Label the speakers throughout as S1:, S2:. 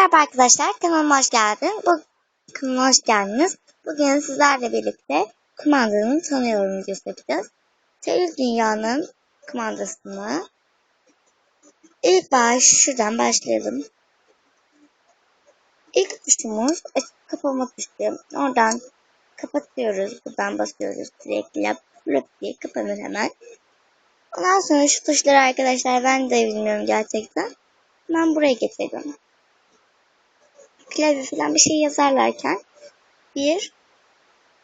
S1: Merhaba arkadaşlar, kanalıma hoş geldin. Bu kanalıma hoş geldiniz. Bugün sizlerle birlikte kumandanın tanıyorum videosu yapacağız. Telif dünyanın kumandasını ilk baş şuradan başlayalım. İlk tuşumuz açıp kapama tuşu. Oradan kapatıyoruz. Buradan basıyoruz. Sürekli lap, lap diye kapanır hemen. Ondan sonra şu tuşları arkadaşlar ben de bilmiyorum gerçekten. Ben buraya getirdim klavye falan bir şey yazarlarken bir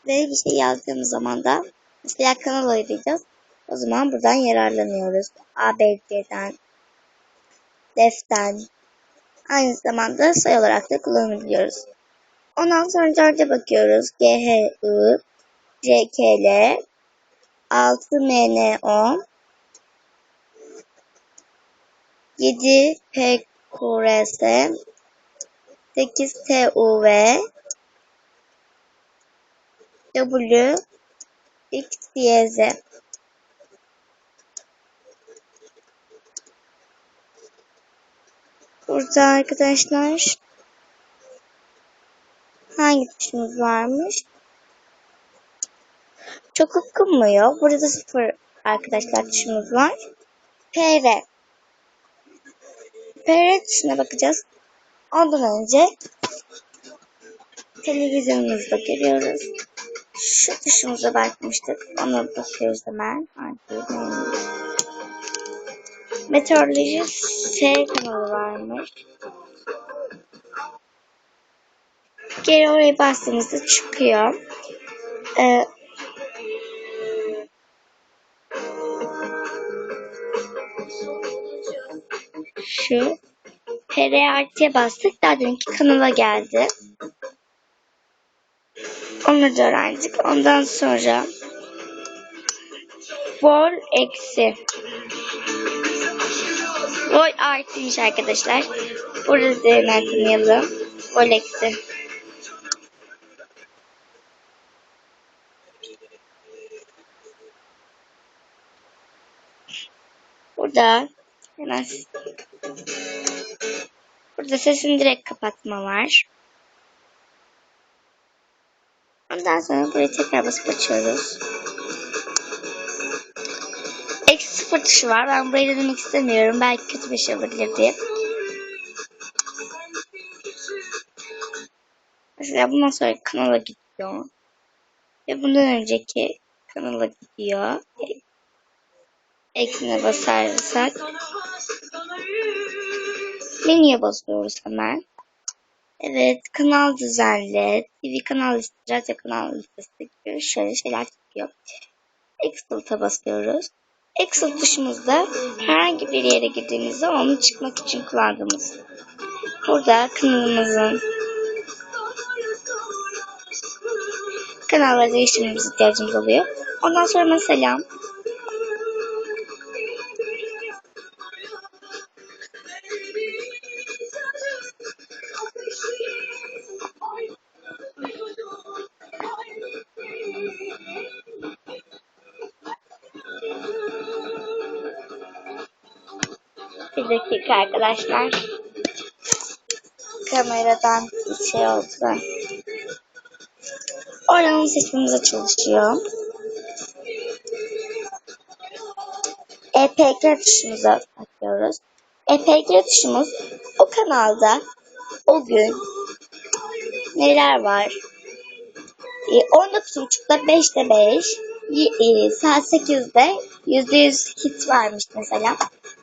S1: ve bir şey yazdığımız zaman da mesela kanal ayıracağız. O zaman buradan yararlanıyoruz. ABC'den, deften, aynı zamanda sayı olarak da kullanabiliyoruz. Ondan sonra dörde bakıyoruz. G, H, I, C, K, L, 6, M, N, O, 7, P, Q, R, S, 8 T U V W X Y Z Burada arkadaşlar hangi tuşumuz varmış? Çok okunmuyor. Burada sıfır arkadaşlar tuşumuz var. PR. PR tuşuna bakacağız. Ondan önce televizyonumuzda görüyoruz. Şu tuşumuza bakmıştık. Ona bakıyoruz hemen. Meteoroloji S kanalı varmış. Geri oraya bastığımızda çıkıyor. Ee, şu TR bastık. Daha deminki kanala geldi. Onu da öğrendik. Ondan sonra vol eksi vol artıymış arkadaşlar. Burada üzerinden tanıyalım. Vol eksi. Burada hemen Burada sesini direkt kapatma var. Ondan sonra burayı tekrar basıp açıyoruz. Eksi sıfır tuşu var. Ben burayı denemek istemiyorum. Belki kötü bir şey olabilir diye. Mesela bundan sonra kanala gidiyor. Ve bundan önceki kanala gidiyor. Eksine basarsak Menüye basıyoruz hemen. Evet kanal düzenle, TV kanal listesi, radyo kanal listesi gibi şöyle şeyler çıkıyor. Excel'ta basıyoruz. Excel tuşumuzda herhangi bir yere girdiğimizde onu çıkmak için kullandığımız. Burada kanalımızın kanalları değiştirmemiz ihtiyacımız oluyor. Ondan sonra mesela Bir dakika arkadaşlar. Kameradan şey oldu. Oranın seçmemize çalışıyor. EPG tuşumuza bakıyoruz. EPG tuşumuz o kanalda o gün neler var? 19.30'da 5'te 5, saat 8'de %100 hit varmış mesela.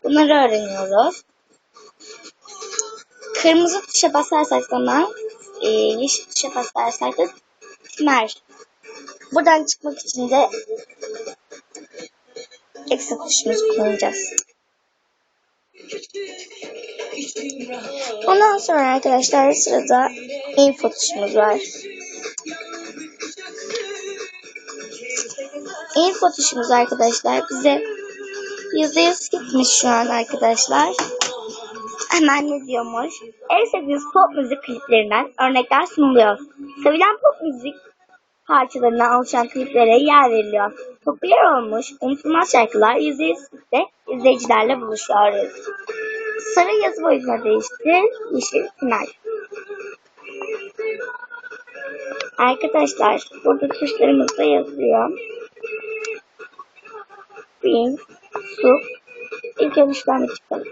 S1: Bunları öğreniyoruz. Kırmızı tuşa basarsak zaman e, yeşil tuşa basarsak da tümer. Buradan çıkmak için de exit tuşumuzu kullanacağız. Ondan sonra arkadaşlar sırada info tuşumuz var. Info tuşumuz arkadaşlar bize %100 gitmiş şu an arkadaşlar. Hemen ne diyormuş? En sevdiğiniz pop müzik kliplerinden örnekler sunuluyor. Sevilen pop müzik parçalarına alışan kliplere yer veriliyor. Popüler olmuş unutulmaz şarkılar %100'de izleyicilerle buluşuyor. Sarı yazı boyutuna değişti. Yeşil final. Arkadaşlar burada tuşlarımızda yazıyor. Bing, su. İlk bir çıkalım.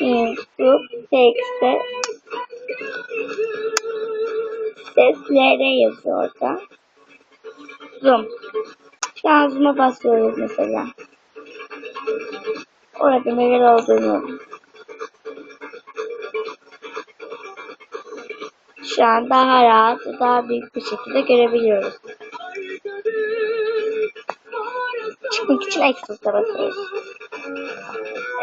S1: Bin, su, tekste. Sesleri yazıyor orada. Zoom. Şu zoom'a basıyoruz mesela. Orada neler olduğunu şu an daha rahat, daha büyük bir şekilde görebiliyoruz. Çıkmak için ekstra basıyoruz.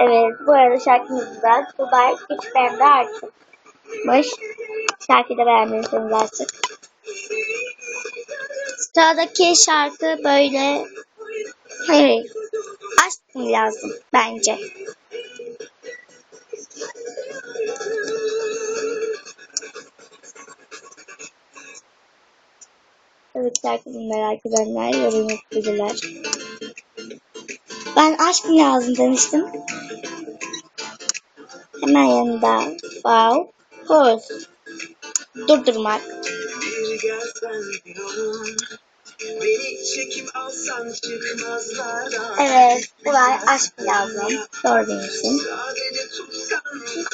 S1: Evet, bu arada şarkımız da Dubai Küçük Bende artıkmış. Şarkıyı da beğendiyseniz artık. Sıradaki şarkı böyle Hayır. Aşk lazım bence. Evet şarkını merak edenler yorum yapabilirler. Ben aşk mı lazım demiştim. Hemen yanında. Wow. Horse. Durdurmak. Evet. Buraya aşk mı lazım. Doğru demişsin.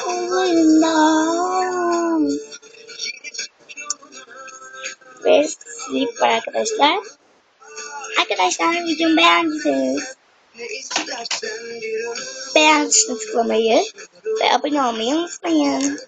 S1: Kollarından. Ve sleep var arkadaşlar. Arkadaşlar videomu beğendiyseniz beğen tuşuna tıklamayı ve abone olmayı unutmayın.